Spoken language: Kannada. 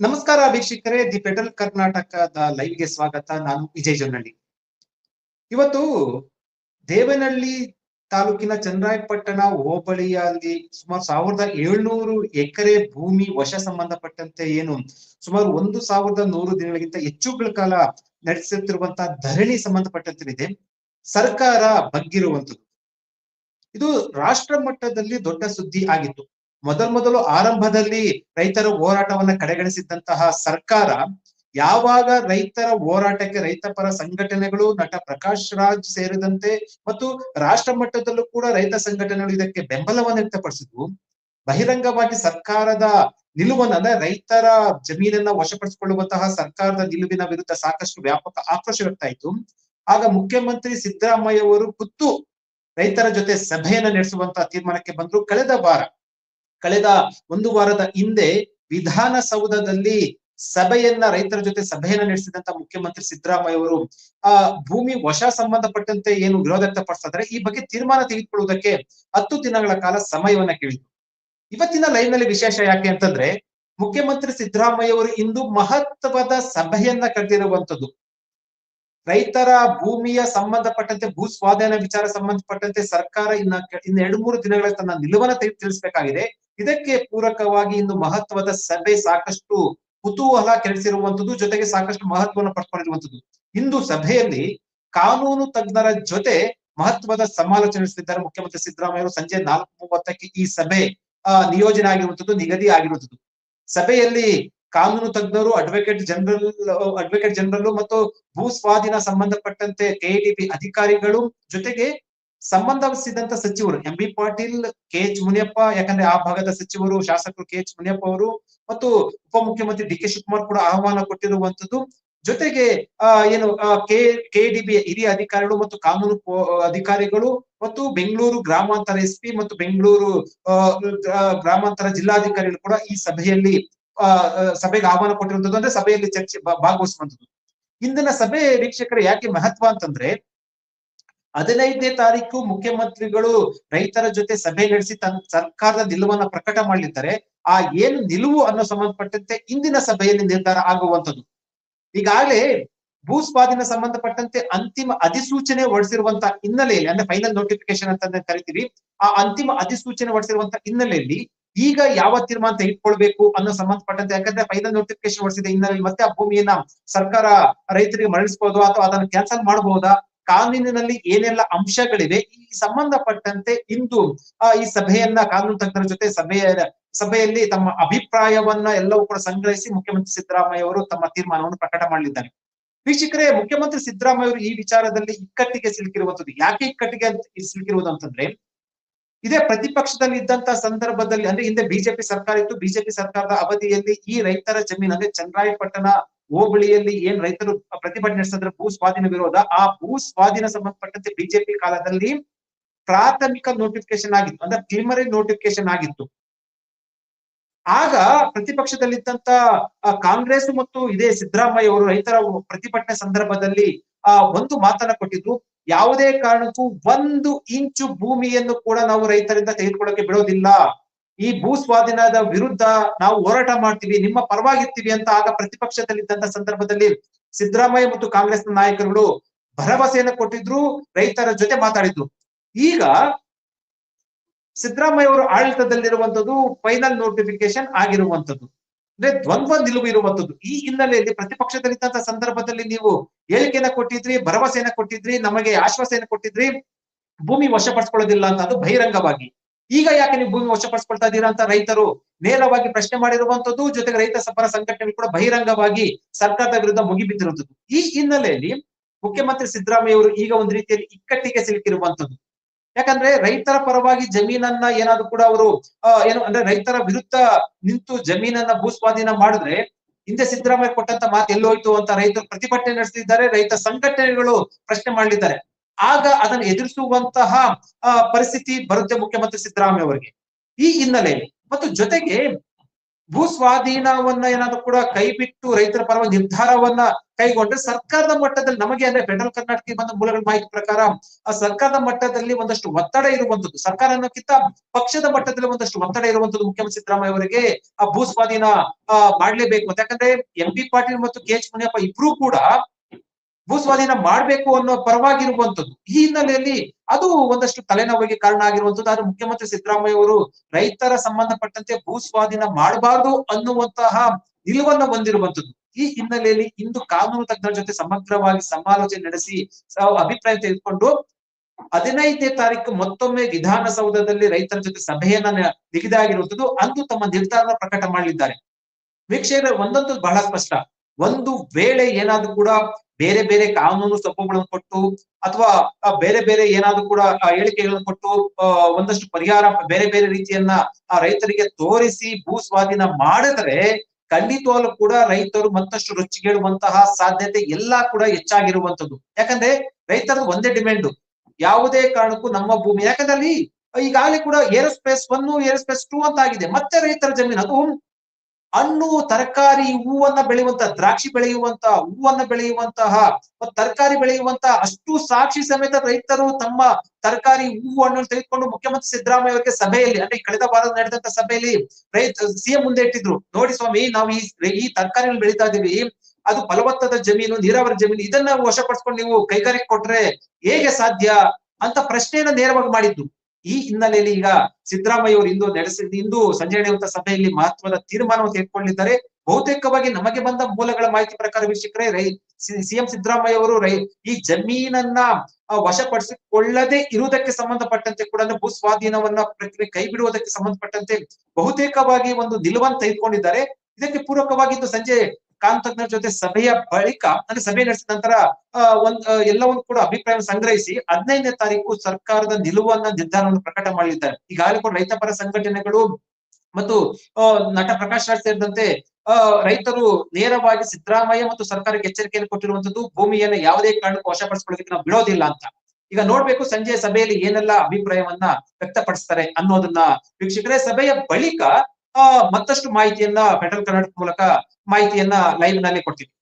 ನಮಸ್ಕಾರ ವೀಕ್ಷಕರೇ, ದಿ ಫೆಡರಲ್ ಕರ್ನಾಟಕದ ಲೈವ್ಗೆ ಸ್ವಾಗತ. ನಾನು ವಿಜಯ್ ಜೊನ್ನಳ್ಳಿ. ಇವತ್ತು ದೇವನಹಳ್ಳಿ ತಾಲೂಕಿನ ಚಂದ್ರಾಯಪಟ್ಟಣ ಹೋಬಳಿಯಲ್ಲಿ ಸುಮಾರು ಸಾವಿರದ ಏಳ್ನೂರು ಎಕರೆ ಭೂಮಿ ವಶ ಸಂಬಂಧಪಟ್ಟಂತೆ ಏನು ಸುಮಾರು ಒಂದು ಸಾವಿರದ ನೂರು ದಿನಗಳಿಗಿಂತ ಹೆಚ್ಚುಗಳ ಕಾಲ ನಡೆಸುತ್ತಿರುವಂತಹ ಧರಣಿ ಸಂಬಂಧಪಟ್ಟಂತೆ ಇದೆ ಸರ್ಕಾರ ಬಗ್ಗಿರುವಂತದ್ದು ಇದು ರಾಷ್ಟ್ರ ಮಟ್ಟದಲ್ಲಿ ದೊಡ್ಡ ಸುದ್ದಿ ಆಗಿತ್ತು. ಮೊದಲ ಮೊದಲು ಆರಂಭದಲ್ಲಿ ರೈತರ ಹೋರಾಟವನ್ನ ಕಡೆಗಣಿಸಿದ್ದಂತಹ ಸರ್ಕಾರ ಯಾವಾಗ ರೈತರ ಹೋರಾಟಕ್ಕೆ ರೈತ ಪರ ಸಂಘಟನೆಗಳು ನಟ ಪ್ರಕಾಶ್ ರಾಜ್ ಸೇರಿದಂತೆ ಮತ್ತು ರಾಷ್ಟ್ರ ಮಟ್ಟದಲ್ಲೂ ಕೂಡ ರೈತ ಸಂಘಟನೆಗಳು ಇದಕ್ಕೆ ಬೆಂಬಲವನ್ನು ವ್ಯಕ್ತಪಡಿಸಿದ್ವು. ಬಹಿರಂಗವಾಗಿ ಸರ್ಕಾರದ ನಿಲುವನ್ನ ರೈತರ ಜಮೀನನ್ನ ವಶಪಡಿಸಿಕೊಳ್ಳುವಂತಹ ಸರ್ಕಾರದ ನಿಲುವಿನ ವಿರುದ್ಧ ಸಾಕಷ್ಟು ವ್ಯಾಪಕ ಆಕ್ರೋಶ ವ್ಯಕ್ತ ಆಯಿತು ಆಗ ಮುಖ್ಯಮಂತ್ರಿ ಸಿದ್ದರಾಮಯ್ಯ ಅವರು ಖುದ್ದು ರೈತರ ಜೊತೆ ಸಭೆಯನ್ನ ನಡೆಸುವಂತಹ ತೀರ್ಮಾನಕ್ಕೆ ಬಂದ್ರು. ಕಳೆದ ವಾರ ಕಳೆದ ಒಂದು ವಾರದ ಹಿಂದೆ ವಿಧಾನಸೌಧದಲ್ಲಿ ಸಭೆಯನ್ನ ರೈತರ ಜೊತೆ ಸಭೆಯನ್ನ ನಡೆಸಿದಂತ ಮುಖ್ಯಮಂತ್ರಿ ಸಿದ್ದರಾಮಯ್ಯ ಅವರು, ಆ, ಭೂಮಿ ವಶ ಸಂಬಂಧಪಟ್ಟಂತೆ ಏನು ವಿರೋಧ ವ್ಯಕ್ತಪಡಿಸಿದ್ರೆ ಈ ಬಗ್ಗೆ ತೀರ್ಮಾನ ತೆಗೆದುಕೊಳ್ಳುವುದಕ್ಕೆ ಹತ್ತು ದಿನಗಳ ಕಾಲ ಸಮಯವನ್ನ ಕೇಳಿದ್ರು. ಇವತ್ತಿನ ಲೈವ್ನಲ್ಲಿ ವಿಶೇಷ ಯಾಕೆ ಅಂತಂದ್ರೆ ಮುಖ್ಯಮಂತ್ರಿ ಸಿದ್ದರಾಮಯ್ಯ ಅವರು ಇಂದು ಮಹತ್ವದ ಸಭೆಯನ್ನ ಕರೆದಿರುವಂತದ್ದು. ರೈತರ ಭೂಮಿಯ ಸಂಬಂಧಪಟ್ಟಂತೆ, ಭೂ ಸ್ವಾಧೀನ ವಿಚಾರ ಸಂಬಂಧಪಟ್ಟಂತೆ ಸರ್ಕಾರ ಇನ್ನ ಇನ್ನು ಎರಡು ಮೂರು ದಿನಗಳ ತನ್ನ ನಿಲುವನ್ನ ತಿಳಿಸಬೇಕಾಗಿದೆ. ಇದಕ್ಕೆ ಪೂರಕವಾಗಿ ಇಂದು ಮಹತ್ವದ ಸಭೆ ಸಾಕಷ್ಟು ಕುತೂಹಲ ಕೆಡಿಸಿರುವಂತದ್ದು ಜೊತೆಗೆ ಸಾಕಷ್ಟು ಮಹತ್ವವನ್ನು ಪಡ್ಕೊಂಡಿರುವಂತದ್ದು ಇಂದು ಸಭೆಯಲ್ಲಿ ಕಾನೂನು ತಜ್ಞರ ಜೊತೆ ಮಹತ್ವದ ಸಮಾಲೋಚನೆ ನಡೆಸಿದ್ದಾರೆ ಮುಖ್ಯಮಂತ್ರಿ ಸಿದ್ದರಾಮಯ್ಯ ಸಂಜೆ ನಾಲ್ಕು ಮೂವತ್ತಕ್ಕೆ ಈ ಸಭೆ ನಿಯೋಜನೆ ಆಗಿರುವಂತದ್ದು ನಿಗದಿ ಆಗಿರುವಂತದ್ದು ಸಭೆಯಲ್ಲಿ ಕಾನೂನು ತಜ್ಞರು ಅಡ್ವೊಕೇಟ್ ಜನರಲ್ ಅಡ್ವೊಕೇಟ್ ಜನರಲ್ ಮತ್ತು ಭೂ ಸ್ವಾಧೀನ ಸಂಬಂಧಪಟ್ಟಂತೆ ಕೆಡಿಬಿ ಅಧಿಕಾರಿಗಳು ಜೊತೆಗೆ ಸಂಬಂಧಿಸಿದಂತ ಸಚಿವರು M B Patil K H Muniyappa, ಯಾಕಂದ್ರೆ ಆ ಭಾಗದ ಸಚಿವರು, ಶಾಸಕರು ಕೆ ಎಚ್ ಮುನಿಯಪ್ಪ ಅವರು ಮತ್ತು ಉಪಮುಖ್ಯಮಂತ್ರಿ ಡಿ ಕೆ ಶಿವಕುಮಾರ್ ಕೂಡ ಆಹ್ವಾನ ಕೊಟ್ಟಿರುವಂತದ್ದು. ಜೊತೆಗೆ ಏನು ಕೆ ಕೆಡಿಬಿ ಹಿರಿಯ ಅಧಿಕಾರಿಗಳು ಮತ್ತು ಕಾನೂನು ಅಧಿಕಾರಿಗಳು ಮತ್ತು ಬೆಂಗಳೂರು ಗ್ರಾಮಾಂತರ ಎಸ್ಪಿ ಮತ್ತು ಬೆಂಗಳೂರು ಗ್ರಾಮಾಂತರ ಜಿಲ್ಲಾಧಿಕಾರಿಗಳು ಕೂಡ ಈ ಸಭೆಯಲ್ಲಿ ಸಭೆಗೆ ಆಹ್ವಾನ ಕೊಟ್ಟಿರುವಂತದ್ದು ಅಂದ್ರೆ ಸಭೆಯಲ್ಲಿ ಚರ್ಚೆ ಭಾಗವಹಿಸುವಂತದ್ದು ಇಂದಿನ ಸಭೆ ವೀಕ್ಷಕರ ಯಾಕೆ ಮಹತ್ವ ಅಂತಂದ್ರೆ, ಹದಿನೈದನೇ ತಾರೀಕು ಮುಖ್ಯಮಂತ್ರಿಗಳು ರೈತರ ಜೊತೆ ಸಭೆ ನಡೆಸಿ ತನ್ನ ಸರ್ಕಾರದ ನಿಲುವನ್ನ ಪ್ರಕಟ ಮಾಡಲಿದ್ದಾರೆ. ಆ ಏನು ನಿಲುವು ಅನ್ನೋ ಸಂಬಂಧಪಟ್ಟಂತೆ ಇಂದಿನ ಸಭೆಯಲ್ಲಿ ನಿರ್ಧಾರ ಆಗುವಂತದ್ದು ಈಗಾಗಲೇ ಭೂ ಸ್ವಾಧೀನ ಸಂಬಂಧಪಟ್ಟಂತೆ ಅಂತಿಮ ಅಧಿಸೂಚನೆ ಹೊರಡಿಸಿರುವಂತ ಹಿನ್ನೆಲೆಯಲ್ಲಿ, ಅಂದ್ರೆ ಫೈನಲ್ ನೋಟಿಫಿಕೇಶನ್ ಅಂತ ಕರಿತೀವಿ, ಆ ಅಂತಿಮ ಅಧಿಸೂಚನೆ ಹೊರಡಿಸಿರುವಂತ ಹಿನ್ನೆಲೆಯಲ್ಲಿ ಈಗ ಯಾವ ತೀರ್ಮಾನ ತೆಗೆದುಕೊಳ್ಬೇಕು ಅನ್ನೋ ಸಂಬಂಧಪಟ್ಟಂತೆ, ಯಾಕಂದ್ರೆ ಫೈನಲ್ ನೋಟಿಫಿಕೇಶನ್ ಹೊಡಿಸಿದೆ ಹಿನ್ನೆಲೆಯಲ್ಲಿ ಮತ್ತೆ ಆ ಭೂಮಿಯನ್ನ ಸರ್ಕಾರ ರೈತರಿಗೆ ಮರಳಿಸಬಹುದು ಅಥವಾ ಅದನ್ನು ಕ್ಯಾನ್ಸಲ್ ಮಾಡಬಹುದಾ ಕಾನೂನಿನಲ್ಲಿ ಏನೆಲ್ಲ ಅಂಶಗಳಿವೆ? ಈ ಸಂಬಂಧಪಟ್ಟಂತೆ ಇಂದು ಈ ಸಭೆಯನ್ನ ಕಾನೂನು ತಜ್ಞರ ಜೊತೆ ಸಭೆಯ, ಸಭೆಯಲ್ಲಿ ತಮ್ಮ ಅಭಿಪ್ರಾಯವನ್ನ ಎಲ್ಲವೂ ಕೂಡ ಸಂಗ್ರಹಿಸಿ ಮುಖ್ಯಮಂತ್ರಿ ಸಿದ್ದರಾಮಯ್ಯ ಅವರು ತಮ್ಮ ತೀರ್ಮಾನವನ್ನು ಪ್ರಕಟ ಮಾಡಲಿದ್ದಾರೆ. ವೀಕ್ಷಕರೇ, ಮುಖ್ಯಮಂತ್ರಿ ಸಿದ್ದರಾಮಯ್ಯ ಅವರು ಈ ವಿಚಾರದಲ್ಲಿ ಇಕ್ಕಟ್ಟಿಗೆ ಸಿಲುಕಿರುವಂತದ್ದು. ಯಾಕೆ ಇಕ್ಕಟ್ಟಿಗೆ ಸಿಲುಕಿರುವುದು ಅಂತಂದ್ರೆ ಇದೇ ಪ್ರತಿಪಕ್ಷದಲ್ಲಿ ಇದ್ದಂತ ಸಂದರ್ಭದಲ್ಲಿ, ಅಂದ್ರೆ ಹಿಂದೆ ಬಿಜೆಪಿ ಸರ್ಕಾರ ಇತ್ತು, ಬಿಜೆಪಿ ಸರ್ಕಾರದ ಅವಧಿಯಲ್ಲಿ ಈ ರೈತರ ಜಮೀನು, ಅಂದ್ರೆ ಚನ್ನರಾಯಪಟ್ಟಣ ಹೋಬಳಿಯಲ್ಲಿ ಏನ್ ರೈತರು ಪ್ರತಿಭಟನೆ ನಡೆಸಿದ್ರೆ ಭೂ ಸ್ವಾಧೀನ ವಿರೋಧ, ಆ ಭೂ ಸ್ವಾಧೀನ ಸಂಬಂಧಪಟ್ಟಂತೆ ಬಿಜೆಪಿ ಕಾಲದಲ್ಲಿ ಪ್ರಾಥಮಿಕ ನೋಟಿಫಿಕೇಶನ್ ಆಗಿತ್ತು, ಅಂದ್ರೆ ಪ್ರಿಲಿಮಿನರಿ ನೋಟಿಫಿಕೇಶನ್ ಆಗಿತ್ತು. ಆಗ ಪ್ರತಿಪಕ್ಷದಲ್ಲಿದ್ದಂತ ಕಾಂಗ್ರೆಸ್ ಮತ್ತು ಇದೇ ಸಿದ್ದರಾಮಯ್ಯ ಅವರು ರೈತರ ಪ್ರತಿಭಟನೆ ಸಂದರ್ಭದಲ್ಲಿ, ಆ ಒಂದು ಮಾತನ್ನ ಕೊಟ್ಟಿದ್ರು ಯಾವುದೇ ಕಾರಣಕ್ಕೂ ಒಂದು ಇಂಚು ಭೂಮಿಯನ್ನು ಕೂಡ ನಾವು ರೈತರಿಂದ ತೆಗೆದುಕೊಳ್ಳಕ್ಕೆ ಬಿಡೋದಿಲ್ಲ. ಈ ಭೂ ಸ್ವಾಧೀನದ ವಿರುದ್ಧ ನಾವು ಹೋರಾಟ ಮಾಡ್ತೀವಿ, ನಿಮ್ಮ ಪರವಾಗಿರ್ತೀವಿ ಅಂತ ಆಗ ಪ್ರತಿಪಕ್ಷದಲ್ಲಿದ್ದಂತ ಸಂದರ್ಭದಲ್ಲಿ ಸಿದ್ದರಾಮಯ್ಯ ಮತ್ತು ಕಾಂಗ್ರೆಸ್ನ ನಾಯಕರುಗಳು ಭರವಸೆಯನ್ನು ಕೊಟ್ಟಿದ್ರು, ರೈತರ ಜೊತೆ ಮಾತಾಡಿದ್ರು. ಈಗ ಸಿದ್ದರಾಮಯ್ಯ ಅವರು ಆಡಳಿತದಲ್ಲಿರುವಂತದ್ದು ಫೈನಲ್ ನೋಟಿಫಿಕೇಶನ್ ಆಗಿರುವಂತದ್ದು ಅಂದ್ರೆ ದ್ವಂದ್ವ ನಿಲುವು ಇರುವಂತದ್ದು. ಈ ಹಿನ್ನೆಲೆಯಲ್ಲಿ ಪ್ರತಿಪಕ್ಷದಲ್ಲಿದ್ದಂತಹ ಸಂದರ್ಭದಲ್ಲಿ ನೀವು ಹೇಳಿಕೆಯನ್ನ ಕೊಟ್ಟಿದ್ರಿ ಭರವಸೆಯನ್ನ ಕೊಟ್ಟಿದ್ರಿ, ನಮಗೆ ಆಶ್ವಾಸನೆ ಕೊಟ್ಟಿದ್ರಿ, ಭೂಮಿ ವಶಪಡಿಸ್ಕೊಳ್ಳೋದಿಲ್ಲ ಅಂತ ಅದು ಬಹಿರಂಗವಾಗಿ. ಈಗ ಯಾಕೆ ನೀವು ಭೂಮಿ ವಶಪಡಿಸ್ಕೊಳ್ತಾ ಇದ್ದೀರಾ ಅಂತ ರೈತರು ನೇರವಾಗಿ ಪ್ರಶ್ನೆ ಮಾಡಿರುವಂತದ್ದು, ಜೊತೆಗೆ ರೈತ ಸಪರ ಸಂಘಟನೆ ಕೂಡ ಬಹಿರಂಗವಾಗಿ ಸರ್ಕಾರದ ವಿರುದ್ಧ ಮುಗಿಬಿದ್ದಿರುವಂತದ್ದು. ಈ ಹಿನ್ನೆಲೆಯಲ್ಲಿ ಮುಖ್ಯಮಂತ್ರಿ ಸಿದ್ದರಾಮಯ್ಯ ಅವರು ಈಗ ಒಂದು ರೀತಿಯಲ್ಲಿ ಇಕ್ಕಟ್ಟಿಗೆ ಸಿಲುಕಿರುವಂತದ್ದು. ಯಾಕಂದ್ರೆ ರೈತರ ಪರವಾಗಿ ಜಮೀನನ್ನ ಏನಾದ್ರು ಕೂಡ ಅವರು ಏನು ಅಂದ್ರೆ ರೈತರ ವಿರುದ್ಧ ನಿಂತು ಜಮೀನನ್ನ ಭೂ ಸ್ವಾಧೀನ ಮಾಡಿದ್ರೆ, ಹಿಂದೆ ಸಿದ್ದರಾಮಯ್ಯ ಕೊಟ್ಟಂತ ಮಾತು ಎಲ್ಲೋಯ್ತು ಅಂತ ರೈತರು ಪ್ರತಿಭಟನೆ ನಡೆಸಿದ್ದಾರೆ ರೈತ ಸಂಘಟನೆಗಳು ಪ್ರಶ್ನೆ ಮಾಡಲಿದ್ದಾರೆ. ಆಗ ಅದನ್ನು ಎದುರಿಸುವಂತಹ ಪರಿಸ್ಥಿತಿ ಬರುತ್ತೆ ಮುಖ್ಯಮಂತ್ರಿ ಸಿದ್ದರಾಮಯ್ಯ ಅವರಿಗೆ. ಈ ಹಿನ್ನೆಲೆಯಲ್ಲಿ ಮತ್ತು ಜೊತೆಗೆ ಭೂ ಸ್ವಾಧೀನವನ್ನ ಏನಾದ್ರು ಕೂಡ ಕೈ ಬಿಟ್ಟು ರೈತರ ಪರವಾಗಿ ನಿರ್ಧಾರವನ್ನ ಕೈಗೊಂಡ್ರೆ ಸರ್ಕಾರದ ಮಟ್ಟದಲ್ಲಿ ನಮಗೆ ಅಂದ್ರೆ ಫೆಡರಲ್ ಕರ್ನಾಟಕ ಬಂದ ಮೂಲಗಳ ಮಾಹಿತಿ ಪ್ರಕಾರ ಆ ಸರ್ಕಾರದ ಮಟ್ಟದಲ್ಲಿ ಒಂದಷ್ಟು ಒತ್ತಡ ಇರುವಂತದ್ದು. ಸರ್ಕಾರ ಅನ್ನೋಕ್ಕಿಂತ ಪಕ್ಷದ ಮಟ್ಟದಲ್ಲಿ ಒಂದಷ್ಟು ಒತ್ತಡ ಇರುವಂತದ್ದು ಮುಖ್ಯಮಂತ್ರಿ ಸಿದ್ದರಾಮಯ್ಯ ಅವರಿಗೆ ಆ ಭೂ ಸ್ವಾಧೀನ ಆ, ಮಾಡ್ಲೇಬೇಕು. ಅಂತ ಯಾಕಂದ್ರೆ ಎಂ ಬಿ ಪಾಟೀಲ್ ಮತ್ತು ಕೆ ಎಚ್ ಮುನಿಯಪ್ಪ ಇಬ್ರು ಕೂಡ ಭೂ ಸ್ವಾಧೀನ ಮಾಡ್ಬೇಕು ಅನ್ನೋ ಪರವಾಗಿರುವಂತದ್ದು ಈ ಹಿನ್ನೆಲೆಯಲ್ಲಿ ಅದು ಒಂದಷ್ಟು ತಲೆನೋವಿಗೆ ಕಾರಣ ಆಗಿರುವಂತದ್ದು ಆದ್ರೆ ಮುಖ್ಯಮಂತ್ರಿ ಸಿದ್ದರಾಮಯ್ಯ ಅವರು ರೈತರ ಸಂಬಂಧಪಟ್ಟಂತೆ ಭೂ ಸ್ವಾಧೀನ ಮಾಡಬಾರದು ಅನ್ನುವಂತಹ ನಿಲುವನ್ನ ಹೊಂದಿರುವಂತದ್ದು ಈ ಹಿನ್ನೆಲೆಯಲ್ಲಿ ಇಂದು ಕಾನೂನು ತಜ್ಞರ ಜೊತೆ ಸಮಗ್ರವಾಗಿ ಸಮಾಲೋಚನೆ ನಡೆಸಿ ಅಭಿಪ್ರಾಯ ತೆಗೆದುಕೊಂಡು ಹದಿನೈದನೇ ತಾರೀಕು ಮತ್ತೊಮ್ಮೆ ವಿಧಾನಸೌಧದಲ್ಲಿ ರೈತರ ಜೊತೆ ಸಭೆಯನ್ನ ನಿಗದಿಯಾಗಿರುವಂತದ್ದು ಅಂದು ತಮ್ಮ ನಿರ್ಧಾರನ ಪ್ರಕಟ ಮಾಡಲಿದ್ದಾರೆ. ವೀಕ್ಷಕರ ಒಂದೊಂದು ಬಹಳ ಸ್ಪಷ್ಟ. ಒಂದು ವೇಳೆ ಏನಾದ್ರೂ ಕೂಡ ಬೇರೆ ಬೇರೆ ಕಾನೂನು ಸಬ್ಬುಗಳನ್ನು ಕೊಟ್ಟು ಅಥವಾ ಬೇರೆ ಬೇರೆ ಏನಾದ್ರೂ ಕೂಡ ಹೇಳಿಕೆಗಳನ್ನು ಕೊಟ್ಟು ಒಂದಷ್ಟು ಪರಿಹಾರ ಬೇರೆ ಬೇರೆ ರೀತಿಯನ್ನ ರೈತರಿಗೆ ತೋರಿಸಿ ಭೂ ಸ್ವಾಧೀನ ಮಾಡಿದ್ರೆ ಖಂಡಿತವಾಗ್ಲೂ ಕೂಡ ರೈತರು ಮತ್ತಷ್ಟು ರುಚಿಗೇಳುವಂತಹ ಸಾಧ್ಯತೆ ಎಲ್ಲಾ ಕೂಡ ಹೆಚ್ಚಾಗಿರುವಂತದ್ದು ಯಾಕಂದ್ರೆ ರೈತರದ್ದು ಒಂದೇ ಡಿಮ್ಯಾಂಡ್. ಯಾವುದೇ ಕಾರಣಕ್ಕೂ ನಮ್ಮ ಭೂಮಿ. ಯಾಕಂದ್ರೆ ಅಲ್ಲಿ ಈಗಾಗಲೇ ಕೂಡ ಏರೋಸ್ಪೇಸ್ ಒನ್, ಏರೋಸ್ಪೇಸ್ ಟೂ ಅಂತ ಆಗಿದೆ. ಮತ್ತೆ ರೈತರ ಜಮೀನು. ಅದು ಹಣ್ಣು ತರಕಾರಿ ಹೂವನ್ನ ಬೆಳೆಯುವಂತ, ದ್ರಾಕ್ಷಿ ಬೆಳೆಯುವಂತಹ ಹೂವನ್ನ ಬೆಳೆಯುವಂತಹ ತರಕಾರಿ ಬೆಳೆಯುವಂತಹ ಅಷ್ಟು ಸಾಕ್ಷಿ ಸಮೇತ ರೈತರು ತಮ್ಮ ತರಕಾರಿ ಹೂವು ಹಣ್ಣು ತೆಗೆದುಕೊಂಡು ಮುಖ್ಯಮಂತ್ರಿ ಸಿದ್ದರಾಮಯ್ಯ ಅವರಿಗೆ ಸಭೆಯಲ್ಲಿ, ಅಂದ್ರೆ ಕಳೆದ ವಾರ ನಡೆದಂತ ಸಭೆಯಲ್ಲಿ ರೈತ, ಸಿಎಂ ಮುಂದೆ ಇಟ್ಟಿದ್ರು. ನೋಡಿ ಸ್ವಾಮಿ, ನಾವು ಈ ಈ ತರಕಾರಿಗಳು ಬೆಳೀತಾ ಇದೀವಿ ಅದು ಫಲವತ್ತದ ಜಮೀನು, ನೀರಾವರಿ ಜಮೀನು, ಇದನ್ನ ವಶಪಡಿಸ್ಕೊಂಡು ನೀವು ಕೈಗಾರಿಕೆ ಕೊಟ್ರೆ ಹೇಗೆ ಸಾಧ್ಯ ಅಂತ ಪ್ರಶ್ನೆಯನ್ನ ನೇರವಾಗಿ ಮಾಡಿದ್ದು. ಈ ಹಿನ್ನೆಲೆಯಲ್ಲಿ ಈಗ ಸಿದ್ದರಾಮಯ್ಯ ಅವರು ಇಂದು ನಡೆಸಿದ ಇಂದು ಸಂಜೆ ನಡೆಯುವಂತ ಸಭೆಯಲ್ಲಿ ಮಹತ್ವದ ತೀರ್ಮಾನವನ್ನು ತೆಗೆದುಕೊಂಡಿದ್ದಾರೆ. ಬಹುತೇಕವಾಗಿ ನಮಗೆ ಬಂದ ಮೂಲಗಳ ಮಾಹಿತಿ ಪ್ರಕಾರ ವೀಕ್ಷಕರೇ, ರೈ ಸಿಎಂ ಸಿದ್ದರಾಮಯ್ಯ ಅವರು ರೈ, ಈ ಜಮೀನನ್ನ ವಶಪಡಿಸಿಕೊಳ್ಳದೆ ಇರುವುದಕ್ಕೆ ಸಂಬಂಧಪಟ್ಟಂತೆ ಕೂಡ ಭೂ ಸ್ವಾಧೀನವನ್ನ ಪ್ರಕ್ರಿಯೆ ಕೈ ಬಿಡುವುದಕ್ಕೆ ಸಂಬಂಧಪಟ್ಟಂತೆ ಬಹುತೇಕವಾಗಿ ಒಂದು ನಿಲುವನ್ನು ತೆಗೆದುಕೊಂಡಿದ್ದಾರೆ. ಇದಕ್ಕೆ ಪೂರಕವಾಗಿ ಇಂದು ಸಂಜೆ ಕಾನೂನು ತಜ್ಞರ ಜೊತೆ ಸಭೆಯ ಬಳಿಕ, ಅಂದ್ರೆ ಸಭೆ ನಡೆಸಿದ ನಂತರ ಒಂದ್ ಎಲ್ಲವನ್ನು ಕೂಡ ಅಭಿಪ್ರಾಯ ಸಂಗ್ರಹಿಸಿ ಹದಿನೈದನೇ ತಾರೀಕು ಸರ್ಕಾರದ ನಿಲುವನ್ನ ನಿರ್ಧಾರವನ್ನು ಪ್ರಕಟ ಮಾಡಲಿದ್ದಾರೆ ಈಗಾಗಲೇ ಕೂಡ ರೈತ ಪರ ಸಂಘಟನೆಗಳು ಮತ್ತು ನಟ ಪ್ರಕಾಶ್ ರಾಜ್ ಸೇರಿದಂತೆ ರೈತರು ನೇರವಾಗಿ ಸಿದ್ದರಾಮಯ್ಯ ಮತ್ತು ಸರ್ಕಾರಕ್ಕೆ ಎಚ್ಚರಿಕೆಯನ್ನು ಕೊಟ್ಟಿರುವಂತದ್ದು ಭೂಮಿಯನ್ನ ಯಾವುದೇ ಕಾರಣಕ್ಕೂ ವಶಪಡಿಸಿಕೊಳ್ಳೋದಕ್ಕೆ ನಾವು ಬಿಡೋದಿಲ್ಲ ಅಂತ. ಈಗ ನೋಡ್ಬೇಕು ಸಂಜೆ ಸಭೆಯಲ್ಲಿ ಏನೆಲ್ಲ ಅಭಿಪ್ರಾಯವನ್ನ ವ್ಯಕ್ತಪಡಿಸ್ತಾರೆ ಅನ್ನೋದನ್ನ. ವೀಕ್ಷಕರೇ, ಸಭೆಯ ಬಳಿಕ ಮತ್ತಷ್ಟು ಮಾಹಿತಿಯನ್ನ ಫೆಡರಲ್ ಕರ್ನಾಟಕ ಮೂಲಕ ಮಾಹಿತಿಯನ್ನ ಲೈವ್ನಲ್ಲಿ ಕೊಡ್ತೀವಿ